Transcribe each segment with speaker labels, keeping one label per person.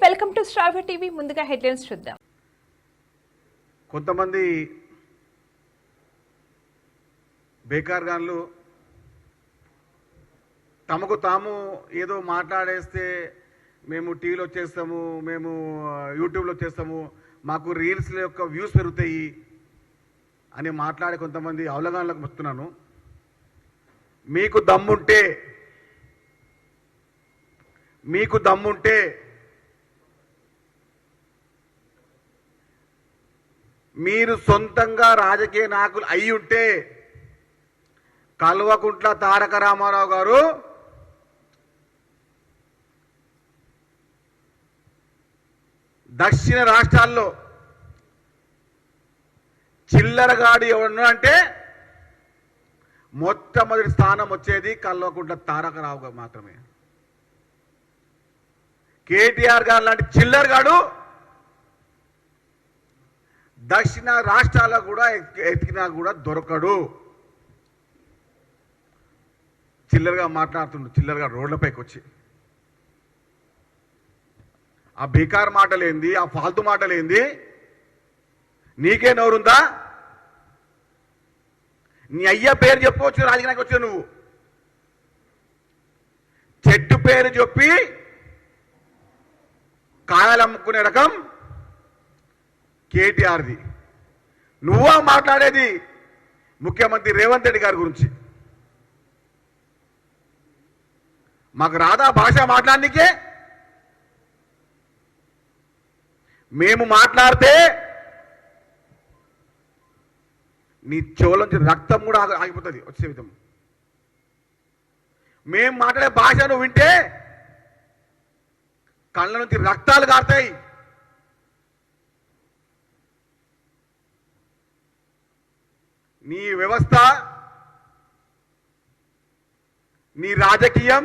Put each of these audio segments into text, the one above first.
Speaker 1: Welcome to star TV. ముందుగా headlines చూద్దాం.
Speaker 2: కొంతమంది బేకార్గాన్లు తమకు తాము ఏదో మాట్లాడేస్తే మేము టీవీలో చేస్తాము మేము యూట్యూబ్లో చేస్తాము మాకు రీల్స్ యొక్క వ్యూస్ పెరుగుతాయి అని మాట్లాడే కొంతమంది అవలగాన్లకు వస్తున్నాను. మీకు దమ్ముంటే మీకు దమ్ముంటే మీరు సొంతంగా రాజకీయ నాయకులు అయి ఉంటే కల్వకుంట్ల తారక రామారావు గారు దక్షిణ రాష్ట్రాల్లో చిల్లరగాడు ఎవరు అంటే మొట్టమొదటి స్థానం వచ్చేది కల్వకుంట్ల తారకరావు గారు మాత్రమే. కేటీఆర్ గారు లాంటి చిల్లరగాడు దక్షిణ రాష్ట్రాల కూడా ఎతికినా కూడా దొరకడు. చిల్లరగా మాట్లాడుతుండు చిల్లరగా రోడ్లపైకి వచ్చి ఆ బేకార్ మాటలేంది ఆ ఫాల్తు మాటలేంది? నీకే నోరుందా? నీ అయ్య పేరు చెప్పుకోవచ్చు రాజకీయానికి వచ్చావు నువ్వు. చెట్టు పేరు చెప్పి కాయలు అమ్ముకునే రకం కేటీఆర్ది. నువ్వా మాట్లాడేది ముఖ్యమంత్రి రేవంత్ రెడ్డి గారి గురించి. మాకు రాదా భాష మాట్లాడనికే మేము మాట్లాడితే నీ చెవులోంచి రక్తం కూడా ఆగిపోతుంది వచ్చే విధం. మేము మాట్లాడే భాష నువ్వు వింటే కళ్ళ నుంచి రక్తాలు కారుతాయి. నీ వ్యవస్థ నీ రాజకీయం.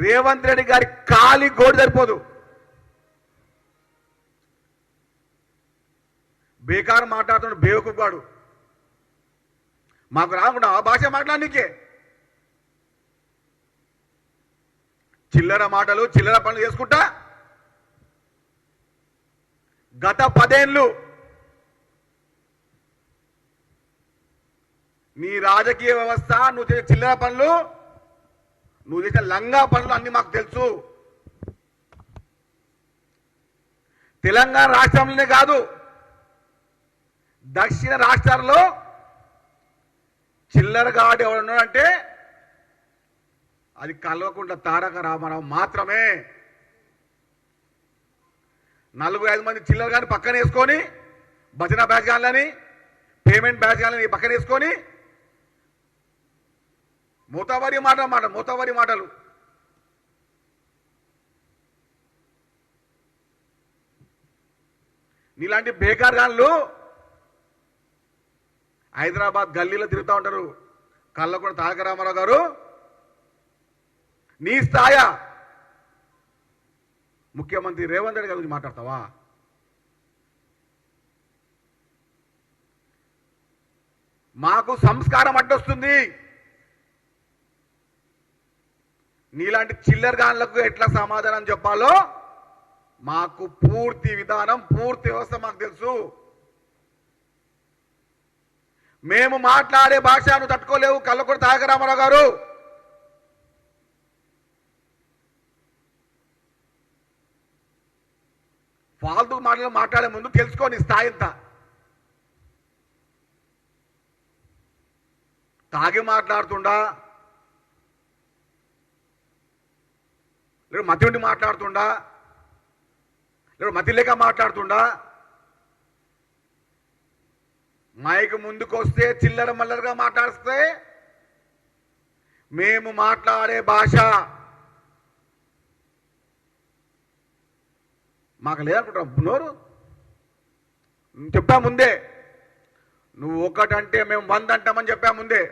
Speaker 2: రేవంత్ రెడ్డి గారి కాలి గోడు సరిపోదు. బేకారు మాట్లాడుతున్న బేవకుగాడు మాకు రాకుండా ఆ భాష మాట్లాడనీకే. చిల్లర మాటలు చిల్లర పనులు చేసుకుంటా. గత పదేళ్ళు నీ రాజకీయ వ్యవస్థ నువ్వు చేసే చిల్లర పనులు నువ్వు చేసే లంగా పనులు అన్ని మాకు తెలుసు. తెలంగాణ రాష్ట్రంలోనే కాదు దక్షిణ రాష్ట్రాల్లో చిల్లరగాడు ఎవడున్నాడంటే అది కల్వకుంట్ల తారక రామారావు మాత్రమే. నలుగురు ఐదు మంది చిల్లర కానీ పక్కన వేసుకొని భజన బ్యాచ్ కానీ పేమెంట్ బ్యాచ్ కానీ పక్కన వేసుకొని మూతావారి మాట మాట మూతావారి మాటలు. నీలాంటి బేకార్ గాన్లు హైదరాబాద్ గల్లీలో తిరుగుతూ ఉంటారు. కళ్ళకుండా తారక రామారావు గారు. నీ స్థాయ ముఖ్యమంత్రి రేవంత్ రెడ్డి గారి గురించి మాట్లాడతావా? మాకు సంస్కారం అడ్డొస్తుంది. నీలాంటి చిల్లర్ గాన్లకు ఎట్లా సమాధానం చెప్పాలో మాకు పూర్తి విధానం పూర్తి వ్యవస్థ మాకు తెలుసు. మేము మాట్లాడే భాషను తట్టుకోలేవు కళ్ళకొడి తారకరామారావు గారు. ఫాల్తు మాటలు మాట్లాడే ముందు తెలుసుకోని స్థాయి ఎంత? తాగి మాట్లాడుతుండా లేదు మతి ఉండి మాట్లాడుతుండా? లేదు మతి లేక మాట్లాడుతుండా? మైక్ ముందుకు వస్తే చిల్లర మల్లరగా మాట్లాడిస్తే మేము మాట్లాడే భాష. మాకు లేదనుకుంటా నోరు? చెప్పా ముందే. నువ్వు ఒకటంటే మేము వంద అంటామని చెప్పా ముందే.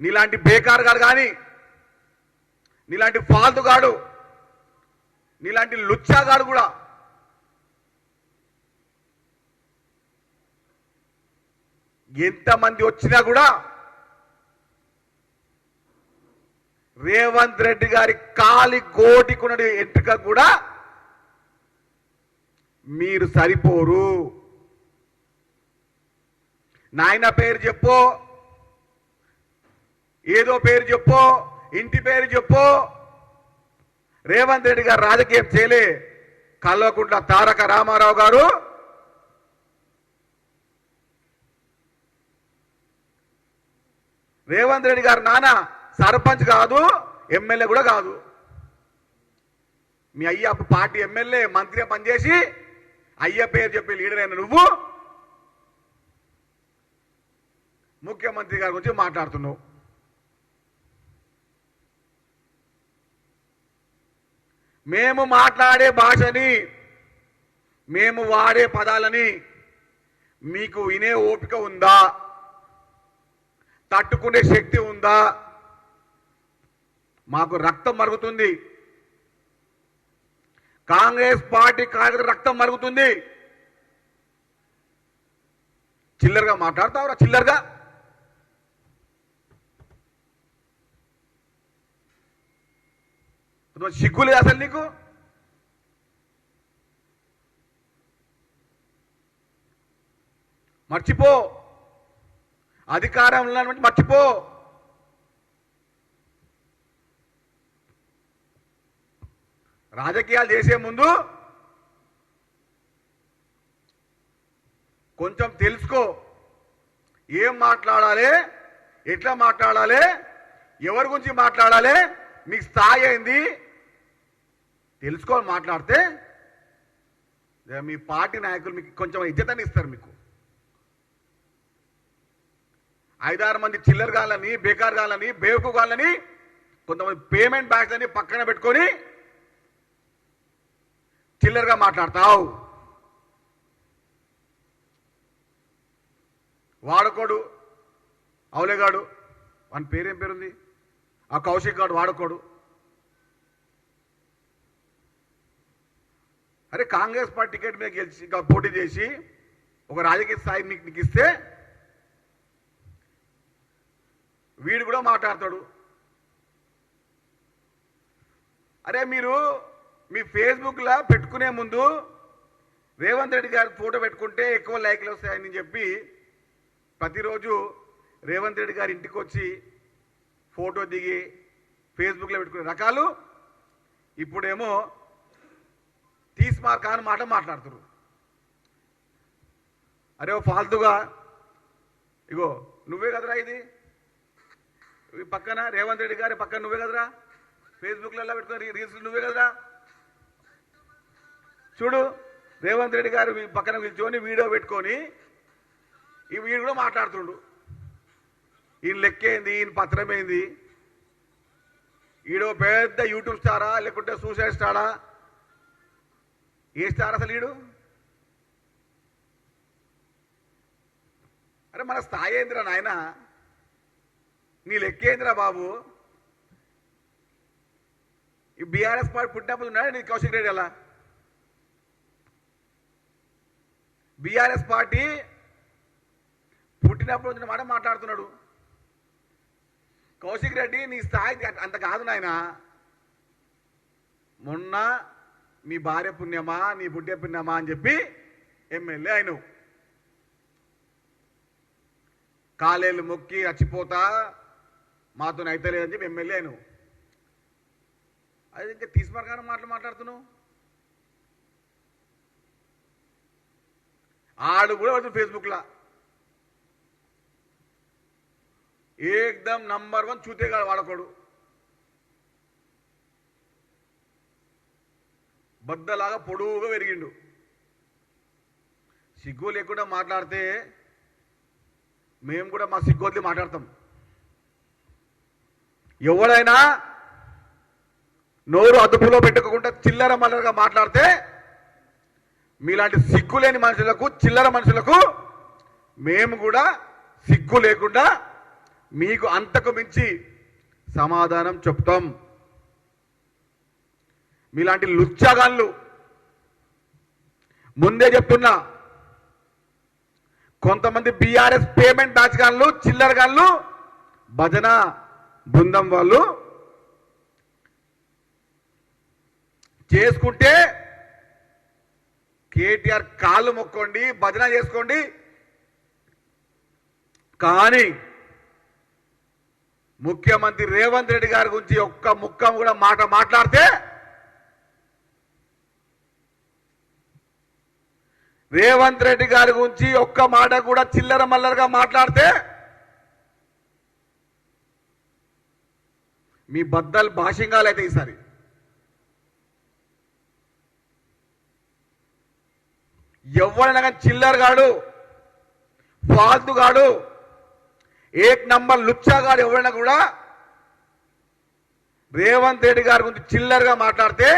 Speaker 2: నీలాంటి బేకార్ గారు కానీ నీలాంటి ఫాల్తుగాడు నీలాంటి లుచ్చాగాడు కూడా ఎంతమంది వచ్చినా కూడా రేవంత్ రెడ్డి గారి కాలి కోటికున్నది ఎంపిక కూడా మీరు సరిపోరు. నాయన పేరు చెప్పు ఏదో పేరు చెప్పు ఇంటి పేరు చెప్పు. రేవంత్ రెడ్డి గారు రాజకీయం చేయలే. కల్వకుంట్ల తారక రామారావు గారు. రేవంత్ రెడ్డి గారు నాన్న సర్పంచ్ కాదు ఎమ్మెల్యే కూడా కాదు. మీ అయ్య అప్పుడు పార్టీ ఎమ్మెల్యే మంత్రిగా పనిచేసి అయ్య పేరు చెప్పే లీడర్ అయిన నువ్వు ముఖ్యమంత్రి గారి గురించి మాట్లాడుతున్నావు. మేము మాట్లాడే భాషని మేము వాడే పదాలని మీకు వినే ఓపిక ఉందా? తట్టుకునే శక్తి ఉందా? మాకు రక్తం మరుగుతుంది. కాంగ్రెస్ పార్టీ కార్యకర్త రక్తం మరుగుతుంది. చిల్లరగా మాట్లాడతావురా చిల్లరగా. నువ్వు సిగ్గులే అసలు నీకు? మర్చిపో. అధికారంలో ఉన్నటువంటి మర్చిపో. రాజకీయాలు చేసే ముందు కొంచెం తెలుసుకో. ఏం మాట్లాడాలి? ఎట్లా మాట్లాడాలి? ఎవరి గురించి మాట్లాడాలి? మీకు స్థాయి ఏంది? తెలుసుకొని మాట్లాడితే మీ పార్టీ నాయకులు మీకు కొంచెం ఇజ్జతని ఇస్తారు మీకు. ఐదారు మంది చిల్లర్ గాలని బేకార్ గాలని బేవకు గాలని కొంతమంది పేమెంట్ బ్యాగ్స్ అని పక్కన పెట్టుకొని చిల్లర్గా మాట్లాడతావు. వాడుకోడు. అవులేగాడు. వాని పేరేం పేరుంది? ఆ కౌశిక్ గాడు వాడుకోడు. అరే కాంగ్రెస్ పార్టీ టికెట్ మీద గెలిచి ఇంకా పోటీ చేసి ఒక రాజకీయ స్థాయి నీకు నీకు ఇస్తే వీడు కూడా మాట్లాడతాడు. అరే మీరు మీ ఫేస్బుక్లో పెట్టుకునే ముందు రేవంత్ రెడ్డి గారి ఫోటో పెట్టుకుంటే ఎక్కువ లైక్లు వస్తాయని చెప్పి ప్రతిరోజు రేవంత్ రెడ్డి గారి ఇంటికి వచ్చి ఫోటో దిగి ఫేస్బుక్లో పెట్టుకునే రకాలు. ఇప్పుడేమో తీస్మార్ అని మాట మాట్లాడుతురు అరే ఓ ఫాల్తుగా. ఇగో నువ్వే కదరా ఇది? పక్కన రేవంత్ రెడ్డి గారి పక్కన నువ్వే కదరా? ఫేస్బుక్లలో పెట్టుకుని రీల్స్ నువ్వే కదరా? చూడు రేవంత్ రెడ్డి గారు పక్కన నిల్చొని వీడియో పెట్టుకొని ఈ వీడు కూడా మాట్లాడుతుండు. ఈయన లెక్కేంది? ఈయన పత్రమేంది? ఈడో పెద్ద యూట్యూబ్ స్టారా? లేకుంటే సూసైడ్ స్టారా? ఏ స్టార్ అసలు ఈడు? అరే మన స్థాయి ఏందిరా నాయన నీ లెక్కేందిరా బాబు? ఈ బీఆర్ఎస్ పార్టీ పుట్టినప్పుడు ఉన్నాడు నీ కౌశిక్ రెడ్డి అలా? బీఆర్ఎస్ పార్టీ పుట్టినప్పుడు వచ్చిన మాట మాట్లాడుతున్నాడు. కౌశిక్ రెడ్డి నీ స్థాయి అంత కాదు నాయన. మొన్న మీ భార్య పుణ్యమా? నీ బుడ్డే పుణ్యమా? అని చెప్పి ఎమ్మెల్యే అయినవు. కాలేలు మొక్కి చచ్చిపోతా మాతో అయితే చెప్పి ఎమ్మెల్యే అయినవు. అది ఇంకా తీసుమరకాన మాటలు మాట్లాడుతున్నావు? ఆడు కూడా పడుతుంది ఫేస్బుక్లో. ఏకదం నంబర్ వన్ చూతేగాడు వాడకూడదు బద్దలాగా పొడువుగా పెరిగిండు. సిగ్గు లేకుండా మాట్లాడితే మేము కూడా మా సిగ్గు వదిలి మాట్లాడతాం. ఎవడైనా నోరు అదుపులో పెట్టుకోకుండా చిల్లర మల్లరగా మాట్లాడితే మీలాంటి సిగ్గు లేని మనుషులకు చిల్లర మనుషులకు మేము కూడా సిగ్గు లేకుండా మీకు అంతకు మించి సమాధానం చెప్తాం. మీలాంటి లుచ్చగాళ్ళు. ముందే చెప్తున్నా కొంతమంది బీఆర్ఎస్ పేమెంట్ దాచగాళ్ళు చిల్లరగాళ్ళు చిల్లర గాళ్ళు భజన బృందం వాళ్ళు చేసుకుంటే కేటీఆర్ కాళ్ళు మొక్కోండి భజన చేసుకోండి. కానీ ముఖ్యమంత్రి రేవంత్ రెడ్డి గారి గురించి ఒక్క ముక్క కూడా మాట మాట్లాడితే రేవంత్ రెడ్డి గారి గురించి ఒక్క మాట కూడా చిల్లర మల్లరగా మాట్లాడితే మీ బద్దలు భాషింగాలు అయితే ఈసారి. ఎవరైనా కానీ చిల్లర గాడు ఫాల్తు గాడు ఏక్ నంబర్ లుచ్చా గాడు ఎవరైనా కూడా రేవంత్ రెడ్డి గారి గురించి చిల్లరగా మాట్లాడితే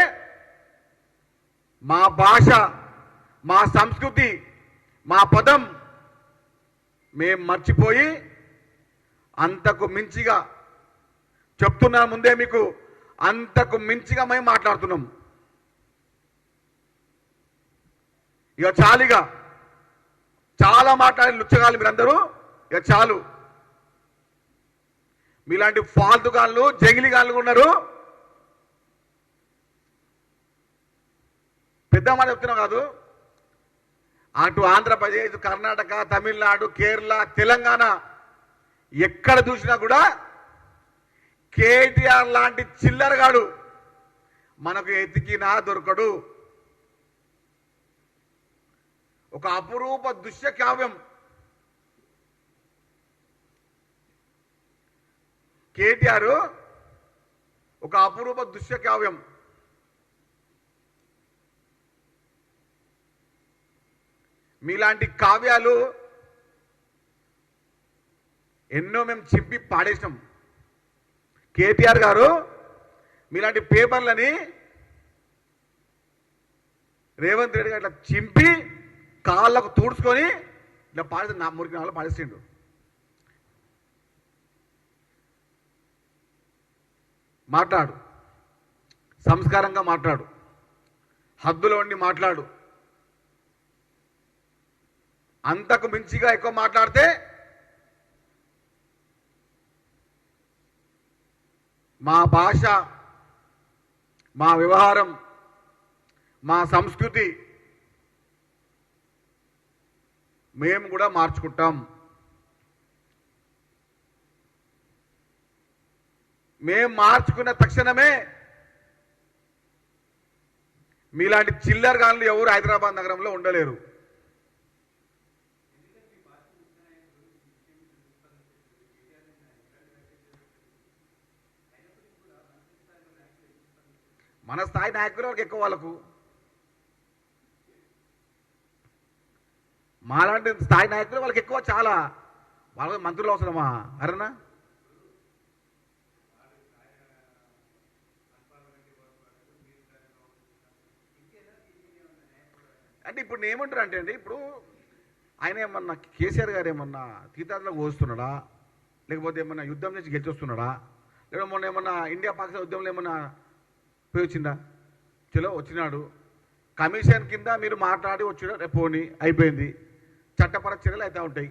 Speaker 2: మా భాష మా సంస్కృతి మా పదం మేం మర్చిపోయి అంతకు మించిగా చెప్తున్నా ముందే మీకు అంతకు మించిగా మేము మాట్లాడుతున్నాం. ఇక చాలిగా చాలా మాట్లాడి లుచ్చగాళ్ళు మీరందరూ ఇక చాలు. మీలాంటి ఫాల్తుగాళ్ళు జంగిలిగాళ్ళు ఉన్నారు. పెద్దమ్మ చెప్తున్నాం కాదు. అటు ఆంధ్రప్రదేశ్ కర్ణాటక తమిళనాడు కేరళ తెలంగాణ ఎక్కడ చూసినా కూడా కేటీఆర్ లాంటి చిల్లరగాడు మనకు ఎతికినా దొరకడు. ఒక అపురూప దృశ్య కావ్యం కేటీఆర్ ఒక అపురూప దృశ్య కావ్యం మీలాంటి కావ్యాలు ఎన్నో మేము చింపి పాడేసినాం. కేటీఆర్ గారు మీలాంటి పేపర్లని రేవంత్ రెడ్డి గారు ఇట్లా చింపి కాళ్ళకు తుడుచుకొని ఇట్లా పాడేసి నా మురికి నాలుగు పాడేసిండు. మాట్లాడు. సంస్కారంగా మాట్లాడు. హద్దులో ఉండి మాట్లాడు. అంతకు మించిగా ఎక్కువ మాట్లాడితే మా భాష మా వ్యవహారం మా సంస్కృతి మేము కూడా మార్చుకుంటాం. మేము మార్చుకున్న తక్షణమే మీలాంటి చిల్లర్ గాన్లు ఎవరు హైదరాబాద్ నగరంలో ఉండలేరు. మన స్థాయి నాయకులు వాళ్ళకి ఎక్కువ వాళ్ళకు. మాలాంటి స్థాయి నాయకులు వాళ్ళకి ఎక్కువ చాలా. వాళ్ళకి మంత్రులు అవసరమా? అరేనా అంటే ఇప్పుడు ఏమంటారు అంటే అండి ఇప్పుడు ఆయన ఏమన్నా కేసీఆర్ గారు ఏమన్నా తీర్థాత్మలో పోస్తున్నాడా? లేకపోతే ఏమన్నా యుద్ధం నుంచి గెలిచొస్తున్నాడా? లేదా మొన్న ఏమన్నా ఇండియా పాకిస్తాన్ యుద్ధంలో ఏమన్నా పోయి వచ్చిందా చలో వచ్చినాడు. కమిషన్ కింద మీరు మాట్లాడి వచ్చిన రేపు పోని అయిపోయింది. చట్టపర చర్యలు అయితే ఉంటాయి.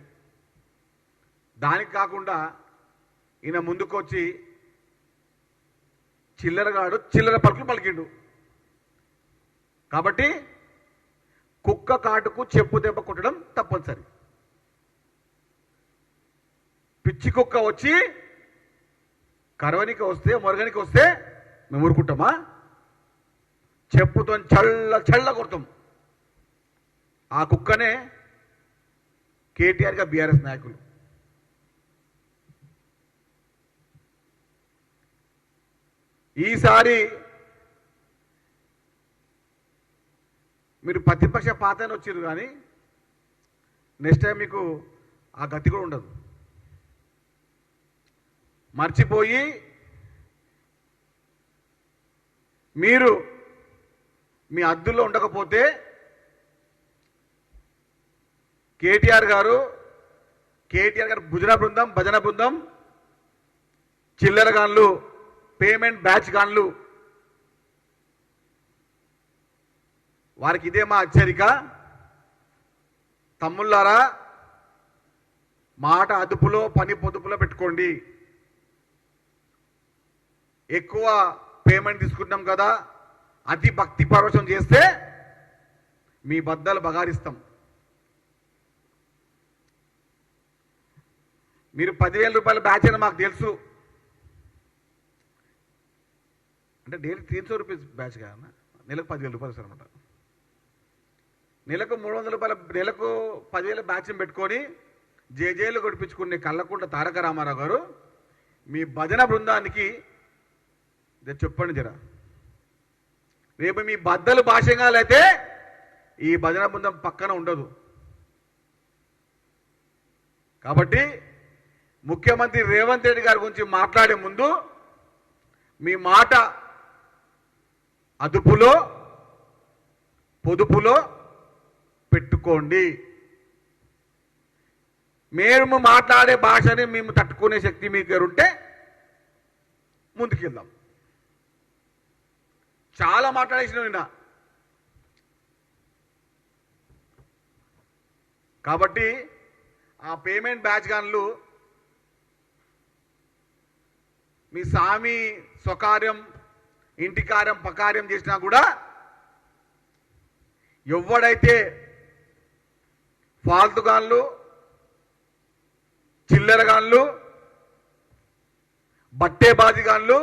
Speaker 2: దానికి కాకుండా ఈయన ముందుకొచ్చి చిల్లరగాడు చిల్లర పలుకులు పలికిండు. కాబట్టి కుక్క కాటుకు చెప్పు దెబ్బ కొట్టడం తప్పనిసరి. పిచ్చి కుక్క వచ్చి కరవనికి వస్తే మొరగనికి వస్తే మేము ఊరుకుంటామా? చెప్పుతో చల్ల చల్ల కొడతాం. ఆ కుక్కనే కేటీఆర్గా బీఆర్ఎస్ నాయకులు. ఈసారి మీరు ప్రతిపక్ష పాత్రని వచ్చారు కానీ నెక్స్ట్ టైం మీకు ఆ గతి కూడా ఉండదు. మర్చిపోయి మీరు మీ అద్దుల్లో ఉండకపోతే కేటీఆర్ గారు కేటీఆర్ గారు భుజన బృందం భజన బృందం చిల్లర గాన్లు పేమెంట్ బ్యాచ్ గాన్లు. వారికి ఇదే మా హెచ్చరిక. తమ్ముళ్ళారా మాట అదుపులో పని పొదుపులో పెట్టుకోండి. ఎక్కువ పేమెంట్ తీసుకుంటున్నాం కదా. అతి భక్తి పరవశం చేస్తే మీ బద్దలు బగారిస్తాం. మీరు పదివేల రూపాయల బ్యాచ్ అని మాకు తెలుసు. అంటే daily three so rupees batch కాదన్న నెలకు పదివేల రూపాయలు సార్ అనమాట నెలకు మూడు వందల రూపాయల నెలకు పదివేల బ్యాచ్ని పెట్టుకొని జేజేలు గడిపించుకునే కళ్ళకుంట తారక రామారావు గారు మీ భజన బృందానికి చెప్పండి జరా. రేపు మీ బద్దలు భాషంగాలైతే ఈ భజన బృందం పక్కన ఉండదు. కాబట్టి ముఖ్యమంత్రి రేవంత్ రెడ్డి గారి గురించి మాట్లాడే ముందు మీ మాట అదుపులో పొదుపులో పెట్టుకోండి. మేము మాట్లాడే భాషని మేము తట్టుకునే శక్తి మీ దగ్గర ఉంటే ముందుకెళ్దాం. చాలా మాట్లాడేసిన నిన్న. కాబట్టి ఆ పేమెంట్ బ్యాచ్ గన్లు మీ సామి స్వకార్యం ఇంటి కార్యం పకార్యం చేసినా కూడా ఎవడైతే ఫాల్తుగాన్లు చిల్లరగాన్లు బట్టేబాజిగాన్లు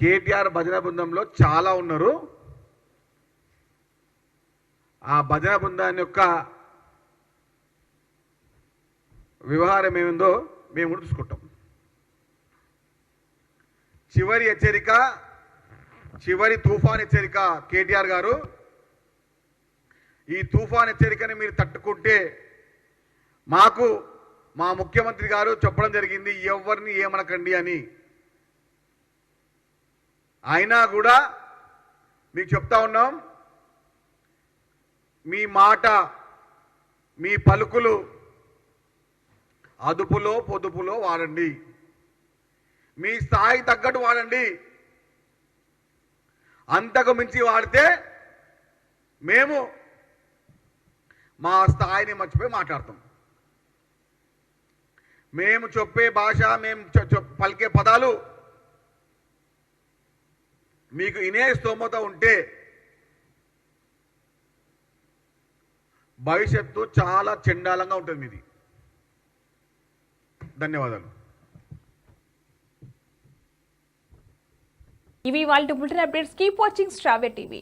Speaker 2: కేటీఆర్ భజన బృందంలో చాలా ఉన్నారు. ఆ భజన బృందాన్ని యొక్క వ్యవహారం ఏమిందో మేము కూడా చూసుకుంటాం చివరి హెచ్చరిక చివరి తుఫాన్ హెచ్చరిక కేటీఆర్ గారు. ఈ తుఫాన్ హెచ్చరికని మీరు తట్టుకుంటే మాకు మా ముఖ్యమంత్రి గారు చెప్పడం జరిగింది ఎవరిని ఏమనకండి అని. అయినా కూడా మీకు చెప్తా ఉన్నాం మీ మాట మీ పలుకులు అదుపులో పొదుపులో వాడండి. మీ స్థాయి తగ్గట్టు వాడండి. అంతకు మించి వాడితే మేము మా స్థాయిని మర్చిపోయి మాట్లాడతాం. మేము చెప్పే భాష మేము పలికే పదాలు మీకు ఇనే స్తోమత ఉంటే భవిష్యత్తు చాలా చెండాలంగా ఉంటుంది మీది ధన్యవాదాలు.
Speaker 1: ఇవి వాళ్ళ బులెటిన్ అప్డేట్స్. కీప్ వాచింగ్ స్ట్రావే టీవీ.